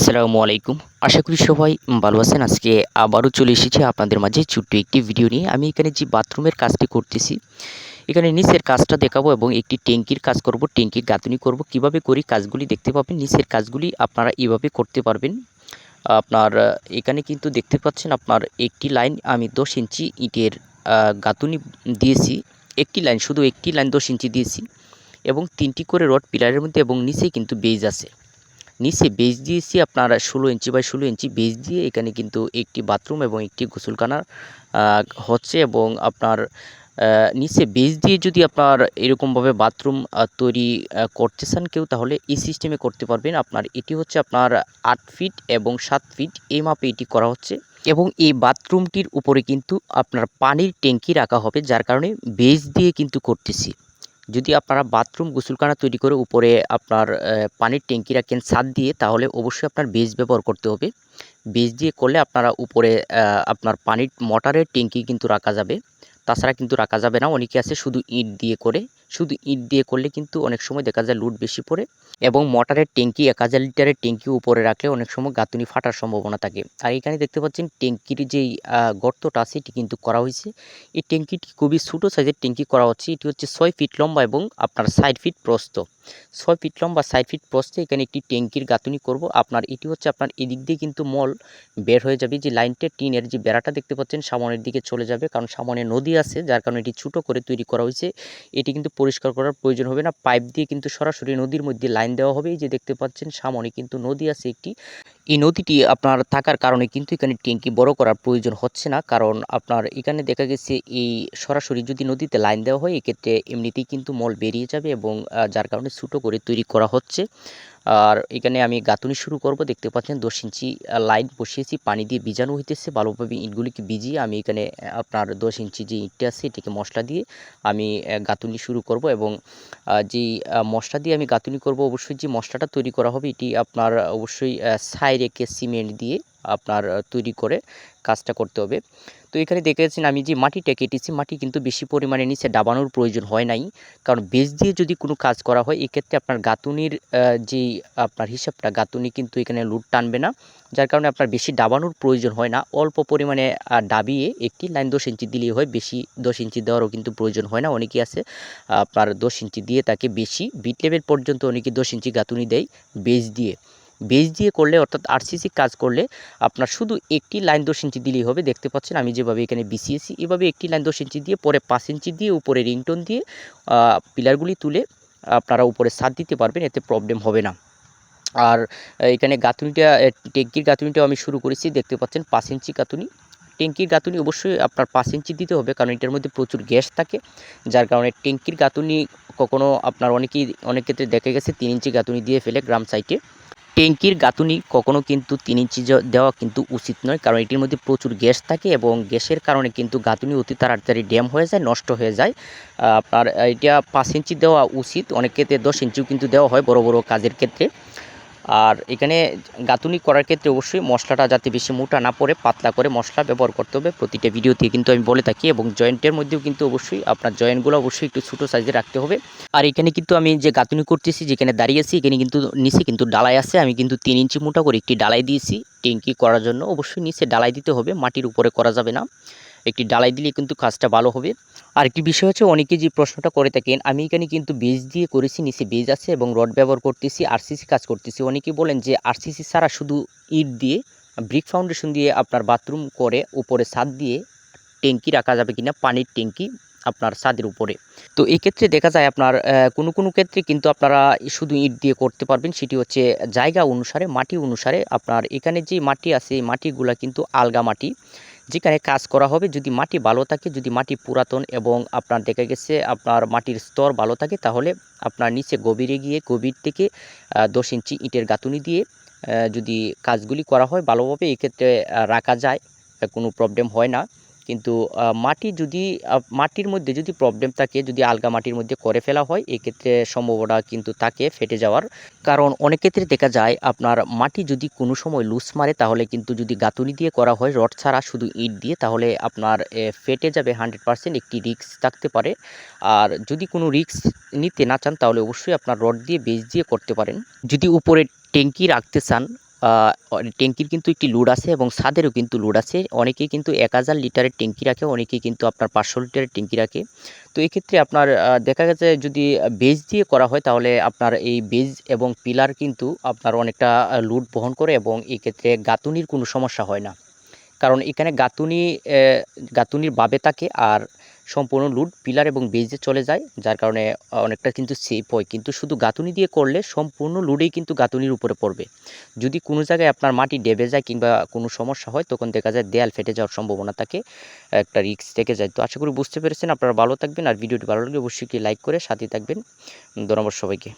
আসসালামু আলাইকুম। আশা করি সবাই ভালো আছেন। আজকে আবারও চলে এসেছি আপনাদের মাঝে ছোট্ট একটি ভিডিও নিয়ে। আমি এখানে যে বাথরুমের কাজটি করতেছি, এখানে নিচের কাজটা দেখাবো এবং একটি ট্যাঙ্কির কাজ করব, ট্যাঙ্কির গাঁথনি করব। কীভাবে করি কাজগুলি দেখতে পাবেন, নিচের কাজগুলি আপনারা এভাবে করতে পারবেন। আপনার এখানে কিন্তু দেখতে পাচ্ছেন আপনার একটি লাইন, আমি দশ ইঞ্চি ইটের গাঁথনি দিয়েছি। একটি লাইন, শুধু একটি লাইন দশ ইঞ্চি দিয়েছি এবং তিনটি করে রড পিলারের মধ্যে এবং নিচে কিন্তু বেজ আছে। নিচে বেজ দিয়েছি আপনার ষোলো ইঞ্চি বাই ষোলো ইঞ্চি বেজ দিয়ে এখানে কিন্তু একটি বাথরুম এবং একটি গোসলখানা হচ্ছে এবং আপনার নিচে বেজ দিয়ে যদি আপনার এরকমভাবে বাথরুম তৈরি করতে চান কেউ, তাহলে এই সিস্টেমে করতে পারবেন। আপনার এটি হচ্ছে আপনার আট ফিট এবং সাত ফিট এই মাপে এটি করা হচ্ছে। এবং এই বাথরুমটির উপরে কিন্তু আপনার পানির ট্যাঙ্কি রাখা হবে, যার কারণে বেজ দিয়ে কিন্তু করতেছি। যদি আপনারা বাথরুম গোসলখানা তৈরি করে উপরে আপনার পানির ট্যাঙ্কি রাখেন ছাদ দিয়ে, তাহলে অবশ্যই আপনার বীজ ব্যবহার করতে হবে। বীজ দিয়ে করলে আপনারা উপরে আপনার পানির মোটরের ট্যাঙ্কি কিন্তু রাখা যাবে। তাছাড়া কিন্তু রাখা যাবে না, অনেকে আছে শুধু ইট দিয়ে করে। শুধু ইট দিয়ে করলে কিন্তু অনেক সময় দেখা যায় লুট বেশি পড়ে এবং মোটরের ট্যাঙ্কি এক হাজার লিটারের ট্যাঙ্কি উপরে রাখলে অনেক সময় গাঁথুনি ফাটার সম্ভাবনা থাকে। আর এখানে দেখতে পাচ্ছেন ট্যাঙ্কির যেই গর্তটা আছে এটি কিন্তু করা হয়েছে। এই ট্যাঙ্কিটি খুবই ছোটো সাইজের ট্যাঙ্কি করা হচ্ছে। এটি হচ্ছে ছয় ফিট লম্বা এবং আপনার সাইড ফিট প্রস্ত ছয় ফিট লম্বা সাইড ফিট প্রস্থে এখানে একটি ট্যাঙ্কির গাঁথুনি করব। আপনার এটি হচ্ছে আপনার এদিক দিয়ে কিন্তু মল বের হয়ে যাবে। যে লাইনটা টিনের যে বেড়াটা দেখতে পাচ্ছেন, সামনের দিকে চলে যাবে। কারণ সামনে নদী আছে, যার কারণে এটি ছোটো করে তৈরি করা হয়েছে। এটি কিন্তু পরিষ্কার করার প্রয়োজন হবে না। পাইপ দিয়ে কিন্তু সরাসরি নদীর মধ্যে লাইন দেওয়া হবে। এই যে দেখতে পাচ্ছেন, সামনে কিন্তু নদী আছে একটি। এই নদীটি আপনার থাকার কারণে কিন্তু এখানে ট্যাঙ্কি বড় করার প্রয়োজন হচ্ছে না। কারণ আপনার এখানে দেখা গেছে, এই সরাসরি যদি নদীতে লাইন দেওয়া হয়, এক্ষেত্রে এমনিতেই কিন্তু মল বেরিয়ে যাবে এবং যার কারণে ছোটো করে তৈরি করা হচ্ছে। আর এখানে আমি গাঁথুনি শুরু করব। দেখতে পাচ্ছেন দশ ইঞ্চি লাইন বসিয়েছি, পানি দিয়ে ভিজানো হইতেছে। ভালোভাবে ইটগুলিকে ভিজিয়ে আমি এখানে আপনার দশ ইঞ্চি যে ইটটা আছে, এটিকে মশলা দিয়ে আমি গাঁথুনি শুরু করব এবং যে মশলা দিয়ে আমি গাঁথুনি করব, অবশ্যই যে মশলাটা তৈরি করা হবে, এটি আপনার অবশ্যই ছাই রেখে সিমেন্ট দিয়ে আপনার তৈরি করে কাজটা করতে হবে। তো এখানে দেখেছেন আমি যে মাটিটা কেটেছি মাটি কিন্তু বেশি পরিমাণে নিচে ডাবানোর প্রয়োজন হয় নাই। কারণ বেজ দিয়ে যদি কোনো কাজ করা হয়, এক্ষেত্রে আপনার গাঁথুনির যেই আপনার হিসাবটা, গাঁথুনি কিন্তু এখানে লুট টানবে না, যার কারণে আপনার বেশি ডাবানোর প্রয়োজন হয় না। অল্প পরিমাণে ডাবিয়ে একটি লাইন দশ ইঞ্চি দিলেই হয়, বেশি দশ ইঞ্চি দেওয়ারও কিন্তু প্রয়োজন হয় না অনেকে আছে আপনার দশ ইঞ্চি দিয়ে তাকে বেশি, বিট লেভেল পর্যন্ত অনেকে দশ ইঞ্চি গাঁথুনি দেয় বেজ দিয়ে। বেজ দিয়ে করলে অর্থাৎ আরসিসি কাজ করলে আপনার শুধু একটি লাইন দশ ইঞ্চি দিলেই হবে। দেখতে পাচ্ছেন আমি যেভাবে এখানে বিছিয়েছি, এভাবে একটি লাইন দশ ইঞ্চি দিয়ে, পরে পাঁচ ইঞ্চি দিয়ে, উপরে রিংটোন দিয়ে পিলারগুলি তুলে আপনারা উপরে সাত দিতে পারবেন, এতে প্রবলেম হবে না। আর এখানে গাঁথুনিটা ট্যাঙ্কির গাঁথুনিটাও আমি শুরু করেছি, দেখতে পাচ্ছেন পাঁচ ইঞ্চি গাঁথুনি। ট্যাঙ্কির গাঁথুনি অবশ্যই আপনার পাঁচ ইঞ্চি দিতে হবে, কারণ এটার মধ্যে প্রচুর গ্যাস থাকে, যার কারণে ট্যাঙ্কির গাঁথুনি কখনো আপনার অনেকেই, অনেক ক্ষেত্রে দেখা গেছে তিন ইঞ্চি গাঁথুনি দিয়ে ফেলে গ্রাম সাইটে ট্যাঙ্কির গাঁথুনি কখনও কিন্তু তিন ইঞ্চি দেওয়া কিন্তু উচিত নয়, কারণ এটির মধ্যে প্রচুর গ্যাস থাকে এবং গ্যাসের কারণে কিন্তু গাঁথুনি অতি তাড়াতাড়ি ড্যাম হয়ে যায়, নষ্ট হয়ে যায়। আপনার এটা পাঁচ ইঞ্চি দেওয়া উচিত, অনেক ক্ষেত্রে দশ ইঞ্চিও কিন্তু দেওয়া হয় বড় বড় কাজের ক্ষেত্রে। আর এখানে গাঁথুনি করার ক্ষেত্রে অবশ্যই মশলাটা যাতে বেশি মোটা না পড়ে, পাতলা করে মশলা ব্যবহার করতে হবে। প্রতিটা ভিডিওতে কিন্তু আমি বলে থাকি এবং জয়েন্টের মধ্যেও কিন্তু অবশ্যই আপনার জয়েন্টগুলো অবশ্যই একটু ছোটো সাইজে রাখতে হবে। আর এখানে কিন্তু আমি যে গাঁথুনি করতেছি, যেখানে দাঁড়িয়ে আছি, এখানে কিন্তু নিচে কিন্তু ডালাই আছে। আমি কিন্তু তিন ইঞ্চি মোটা করে একটি ডালাই দিয়েছি। ট্যাঙ্কি করার জন্য অবশ্যই নিচে ডালাই দিতে হবে, মাটির উপরে করা যাবে না। একটি ডালাই দিলে কিন্তু কাজটা ভালো হবে। আর একটি বিষয় হচ্ছে অনেকে যে প্রশ্নটা করে থাকেন, আমি এখানে কিন্তু বেজ দিয়ে করেছি, নিচে বেজ আছে এবং রড ব্যবহার করতেছি আরসিসি কাজ করতেছি। অনেকে বলেন যে আরসিসি ছাড়া শুধু ইট দিয়ে ব্রিক ফাউন্ডেশন দিয়ে আপনার বাথরুম করে, উপরে ছাদ দিয়ে ট্যাঙ্কি রাখা যাবে কিনা, পানির ট্যাঙ্কি আপনার ছাদের উপরে। তো এই ক্ষেত্রে দেখা যায় আপনার কোনো কোনো ক্ষেত্রে কিন্তু আপনারা শুধু ইট দিয়ে করতে পারবেন, সেটি হচ্ছে জায়গা অনুসারে, মাটি অনুসারে আপনার এখানে যে মাটি আছে, এই মাটিগুলা কিন্তু আলগা মাটি। যেখানে কাজ করা হবে, যদি মাটি ভালো থাকে, যদি মাটি পুরাতন এবং আপনার দেখা গেছে আপনার মাটির স্তর ভালো থাকে, তাহলে আপনার নিচে গভীরে গিয়ে, গভীর থেকে দশ ইঞ্চি ইটের গাঁথুনি দিয়ে যদি কাজগুলি করা হয় ভালোভাবে, এক্ষেত্রে রাখা যায়, কোনো প্রবলেম হয় না। কিন্তু মাটি যদি মাটির মধ্যে যদি প্রবলেম থাকে, যদি আলগা মাটির মধ্যে করে ফেলা হয়, এক্ষেত্রে সম্ভাবনা কিন্তু থাকে ফেটে যাওয়ার। কারণ অনেক ক্ষেত্রে দেখা যায়, আপনার মাটি যদি কোনো সময় লুজ মারে, তাহলে কিন্তু যদি গাঁথুনি দিয়ে করা হয়, রড ছাড়া শুধু ইট দিয়ে, তাহলে আপনার ফেটে যাবে হান্ড্রেড পার্সেন্ট একটি রিক্স থাকতে পারে। আর যদি কোনো রিক্স নিতে না চান, তাহলে অবশ্যই আপনার রড দিয়ে বেজ দিয়ে করতে পারেন। যদি উপরে ট্যাঙ্কি রাখতে চান ট্যাঙ্কির কিন্তু একটি লোড আছে এবং ছাদেরও কিন্তু লোড আছে। অনেকেই কিন্তু এক হাজার লিটারের ট্যাঙ্কি রাখে অনেকেই কিন্তু আপনার পাঁচশো লিটারের ট্যাঙ্কি রাখে। তো এক্ষেত্রে আপনার দেখা গেছে যদি বেজ দিয়ে করা হয় তাহলে আপনার এই বেজ এবং পিলার কিন্তু আপনার অনেকটা লোড বহন করে এবং এই ক্ষেত্রে গাঁথুনির কোনো সমস্যা হয় না। কারণ এখানে গাঁথুনি আহ, গাঁথুনির বাবে থাকে আর সম্পূর্ণ লুট পিলার এবং বেজে চলে যায়, যার কারণে অনেকটা কিন্তু সেফ হয়। কিন্তু শুধু গাঁথুনি দিয়ে করলে সম্পূর্ণ লুডেই কিন্তু গাঁথুনির উপরে পড়বে। যদি কোনো জায়গায় আপনার মাটি ডেবে যায় কিংবা কোনো সমস্যা হয়, তখন দেখা যায় দেয়াল ফেটে যাওয়ার সম্ভাবনা থাকে, একটা রিক্স থেকে যায়। তো আশা করি বুঝতে পেরেছেন, আপনারা ভালো থাকবেন, আর ভিডিওটি ভালো লাগলে অবশ্যই লাইক করে সাথে থাকবেন। ধন্যবাদ সবাইকে।